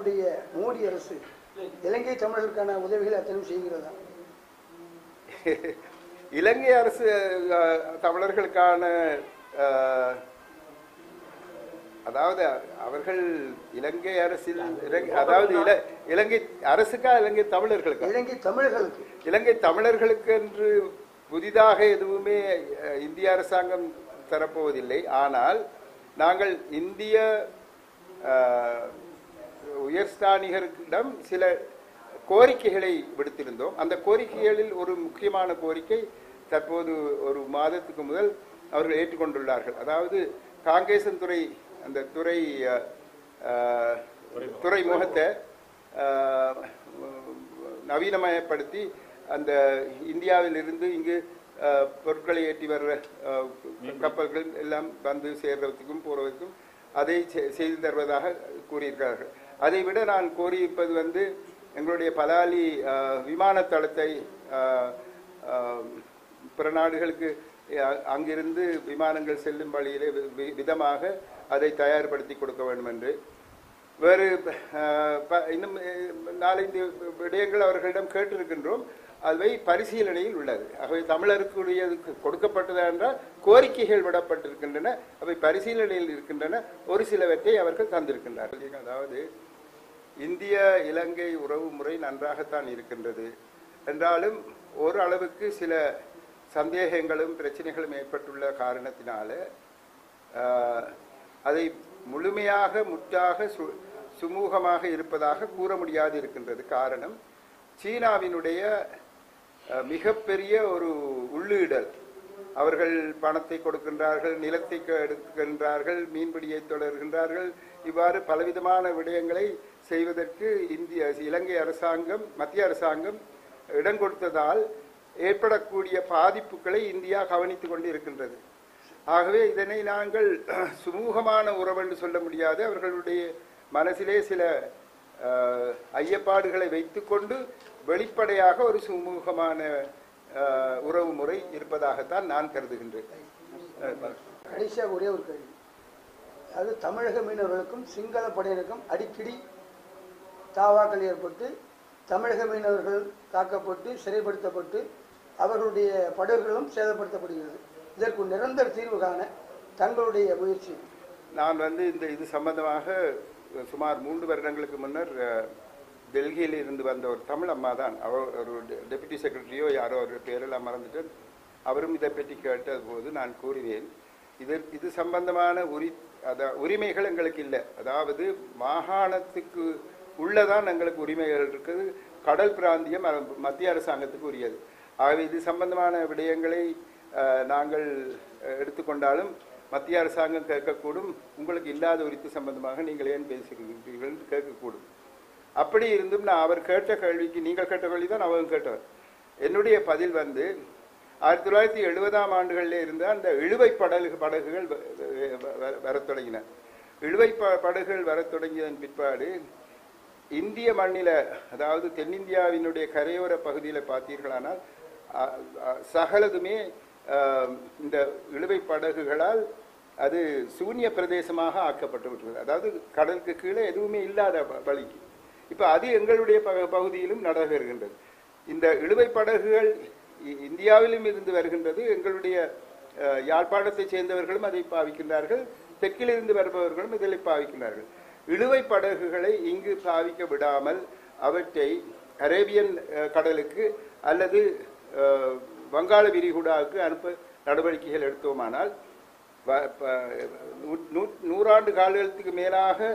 இந்தியாவினுடைய மோடி அரசு இலங்கை தமிழர்களுக்கான உதவிகளை அத்தனை செய்கிறதா? இலங்கை அரசு தமிழர்களுக்கான அதாவது அவர்கள் இலங்கை அரசில் அதாவது இல- இலங்கை அரசுக்கா இலங்கை தமிழர்களுக்கா? இலங்கை தமிழர்களுக்கு. இலங்கை தமிழர்களுக்கு என்று புதிதாக எதுவுமே இந்திய அரசாங்கம் தரப்போவதில்லை. ஆனால் நாங்கள் இந்திய உயர்ஸ்தானிகர்களிடம் சில கோரிக்கைகளை விடுத்திருந்தோம். அந்த கோரிக்கைகளில் ஒரு முக்கியமான கோரிக்கை தற்போது ஒரு மாதத்துக்கு முதல் அவர்கள் ஏற்றுக்கொண்டுள்ளார்கள். அதாவது காங்கேசன் துறை அந்த துறை துறைமுகத்தை நவீனமயப்படுத்தி அந்த இந்தியாவில் இருந்து இங்கு பொருட்களை ஏற்றி வர்ற அஹ், கப்பல்கள் எல்லாம் வந்து சேர்றதுக்கும் போகிறதுக்கும் அதை செ- செய்து தருவதாக கூறியிருக்கிறார்கள். அதை விட நான் கோரியிருப்பது வந்து எங்களுடைய பலாலி விமானத்தளத்தை விமான தளத்தை பிற நாடுகளுக்கு அங்கிருந்து விமானங்கள் செல்லும் வழியிலே வி- விதமாக அதை தயார்படுத்தி கொடுக்க வேண்டும் என்று வேறு இன்னும் நாலஞ்சு விடயங்கள் அவர்களிடம் கேட்டிருக்கின்றோம். அவை பரிசீலனையில் உள்ளது. அவை தமிழருக்குரிய கொடுக்கப்பட்டதா என்றால் கோரிக்கைகள் விடப்பட்டிருக்கின்றன. அவை பரிசீலனையில் இருக்கின்றன. ஒரு சிலவற்றை அவர்கள் தந்திருக்கின்றார்கள். அதாவது இந்திய இலங்கை உறவு முறை நன்றாகத்தான் இருக்கின்றது. என்றாலும் ஓரளவுக்கு சில சந்தேகங்களும் பிரச்சனைகளும் ஏற்பட்டுள்ள காரணத்தினால அதை முழுமையாக முற்றாக சு சுமூகமாக இருப்பதாக கூற முடியாது இருக்கின்றது. காரணம் சீனாவினுடைய மிகப்பெரிய ஒரு உள்ளீடல். அவர்கள் பணத்தை கொடுக்கின்றார்கள் நிலத்தை எடுக்கின்றார்கள் மீன்பிடியை தொடர்கின்றார்கள். இவ்வாறு பலவிதமான விடயங்களை செய்வதற்கு இந்திய இலங்கை அரசாங்கம் மத்திய அரசாங்கம் இடம் கொடுத்ததால் ஏற்படக்கூடிய பாதிப்புகளை இந்தியா கவனித்துக் கொண்டு இருக்கின்றது ஆகவே இதனை நாங்கள் சுமூகமான உறவு என்று சொல்ல முடியாது. அவர்களுடைய மனசிலே சில ஐயப்பாடுகளை வைத்துக்கொண்டு வெளிப்படையாக ஒரு சுமூகமான உறவு முறை இருப்பதாகத்தான் நான் கருதுகின்றேன். கடைசியாக ஒரே ஒரு கேள்வி. அது தமிழக மீனவர்களுக்கும் சிங்கள படையினருக்கும் அடிக்கடி தாவாக்கள் ஏற்பட்டு தமிழக மீனவர்கள் தாக்கப்பட்டு சிறைப்படுத்தப்பட்டு அவர்களுடைய படகுகளும் சேதப்படுத்தப்படுகிறது. இதற்கு நிரந்தர தீர்வு காண தங்களுடைய முயற்சி. நான் வந்து இந்த இது சம்பந்தமாக சுமார் மூன்று வருடங்களுக்கு முன்னர் டெல்லியில் இருந்து வந்த ஒரு தமிழ் அம்மா தான் அவர் ஒரு டெபுட்டி செக்ரட்டரியோ யாரோ ஒரு பேரெல்லாம் மறந்துட்டு அவரும் இதை பற்றி கேட்ட போது நான் கூறினேன் இது இது சம்பந்தமான உரி அத உரிமைகள் எங்களுக்கு இல்லை. அதாவது மாகாணத்துக்கு உள்ளதான் எங்களுக்கு உரிமைகள் இருக்குது. கடல் பிராந்தியம் மத்திய அரசாங்கத்துக்கு உரியது. ஆகவே இது சம்பந்தமான விடயங்களை நாங்கள் எடுத்துக்கொண்டாலும் மத்திய அரசாங்கம் கேட்கக்கூடும். உங்களுக்கு இல்லாத உரித்து சம்பந்தமாக நீங்கள் ஏன் பேசுகிறீர்கள் என்று கேட்கக்கூடும். அப்படி இருந்தும் நான் அவர் கேட்ட கேள்விக்கு நீங்கள் கேட்ட கேள்வி தான் அவங்க கேட்டவர் என்னுடைய பதில் வந்து ஆயிரத்தி தொள்ளாயிரத்தி எழுபதாம் ஆண்டுகளில் இருந்த அந்த இழுவை படகு படகுகள் வ- வ- வரத் தொடங்கின. இழுவை ப படகுகள் வரத் தொடங்கியதன் பிற்பாடு இந்திய மண்ணில அதாவது தென்னிந்தியாவினுடைய கரையோர பகுதியில் பார்த்தீர்களானால் சகலதுமே இந்த இழுவை படகுகளால் அது சூன்ய பிரதேசமாக ஆக்கப்பட்டு விட்டுள்ளது அதாவது கடலுக்கு கீழே எதுவுமே இல்லாத வழிக்கு இப்போ அது எங்களுடைய பக பகுதியிலும் நடைபெறுகின்றது. இந்த இழுவை படகுகள் இ- இந்தியாவிலும் இருந்து வருகின்றது. எங்களுடைய யாழ்ப்பாணத்தைச் சேர்ந்தவர்களும் அதை பாவிக்கின்றார்கள். தெற்கிலிருந்து வருபவர்களும் இதில் பாவிக்கின்றார்கள். இழுவை படகுகளை இங்கு பாவிக்க விடாமல் அவற்றை அரேபியன் கடலுக்கு அல்லது வங்காள விரிகுடாவுக்கு அனுப்ப நடவடிக்கைகள் எடுத்தோமானால் நூறாண்டு காலத்துக்கு மேலாக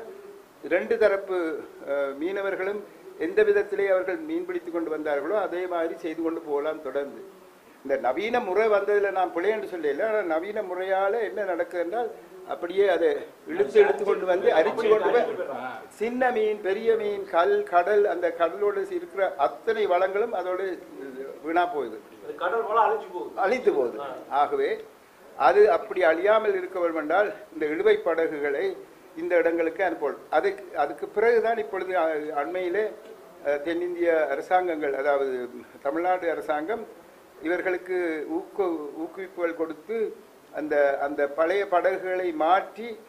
இரண்டு தரப்பு மீனவர்களும் எந்த விதத்திலே அவர்கள் மீன்பிடித்து கொண்டு வந்தார்களோ அதே மாதிரி செய்து கொண்டு போகலாம் தொடர்ந்து. இந்த நவீன முறை வந்ததில் நான் பிழை என்று சொல்லல. ஆனால் நவீன முறையால் என்ன நடக்குது என்றால் அப்படியே அதை இழுத்து இழுத்து கொண்டு வந்து அரிச்சு கொண்டு போய் சின்ன மீன் பெரிய மீன் கல் கடல் அந்த கடலோடு இருக்கிற அத்தனை வளங்களும் அதோடு வீணா போகுது. அழிஞ்சு போகுது. அழிந்து போகுது. ஆகவே அது அப்படி அழியாமல் இருக்க வேண்டும் என்றால் இந்த இழுவை படகுகளை இந்த இடங்களுக்கு அனுப்பணும் அதுக்கு அதுக்கு பிறகுதான் இப்பொழுது அண்மையிலே தென்னிந்திய அரசாங்கங்கள் அதாவது தமிழ்நாடு அரசாங்கம் இவர்களுக்கு ஊக்கு ஊக்குவிப்புகள் கொடுத்து அந்த அந்த பழைய படகுகளை மாற்றி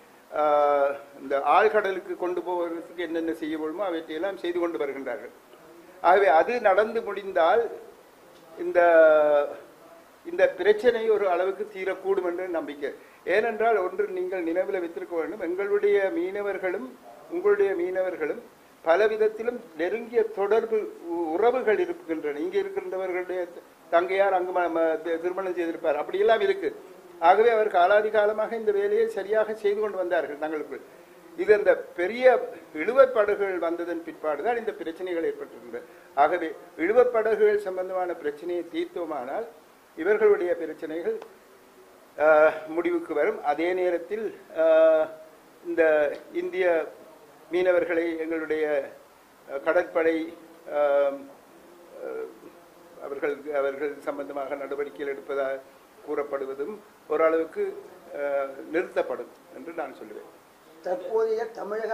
இந்த ஆழ்கடலுக்கு கொண்டு போவதற்கு என்னென்ன செய்ய முடியுமோ அவற்றையெல்லாம் செய்து கொண்டு வருகின்றார்கள். ஆகவே அது நடந்து முடிந்தால் இந்த இந்த பிரச்சனை ஒரு அளவுக்கு தீரக்கூடும் என்ற நம்பிக்கை. ஏனென்றால் ஒன்று நீங்கள் நினைவில் வைத்திருக்க வேண்டும். எங்களுடைய மீனவர்களும் உங்களுடைய மீனவர்களும் பல விதத்திலும் நெருங்கிய தொடர்பு உ- உறவுகள் இருக்கின்றன. இங்கே இருக்கின்றவர்களுடைய தங்கையார் அங்கு ம- ம- திருமணம் செய்திருப்பார். அப்படியெல்லாம் இருக்குது ஆகவே அவர் காலாதி காலமாக இந்த வேலையை சரியாக செய்து கொண்டு வந்தார்கள் தங்களுக்குள் இது இந்த பெரிய இழுவப்படகுகள் வந்ததன் பிற்பாடுதான் இந்த பிரச்சனைகள் ஏற்பட்டிருந்தது. ஆகவே இழுவப்படகுகள் சம்பந்தமான பிரச்சனையை தீர்த்தோமானால் இவர்களுடைய பிரச்சனைகள் முடிவுக்கு வரும். அதே நேரத்தில் இந்த இந்திய மீனவர்களை எங்களுடைய கடற்படை அவர்கள் அவர்கள் சம்பந்தமாக நடவடிக்கைகள் எடுப்பதாக கூறப்படுவதும் ஓரளவுக்கு நிறுத்தப்படும் என்று நான் சொல்லுவேன். தற்போதைய தமிழக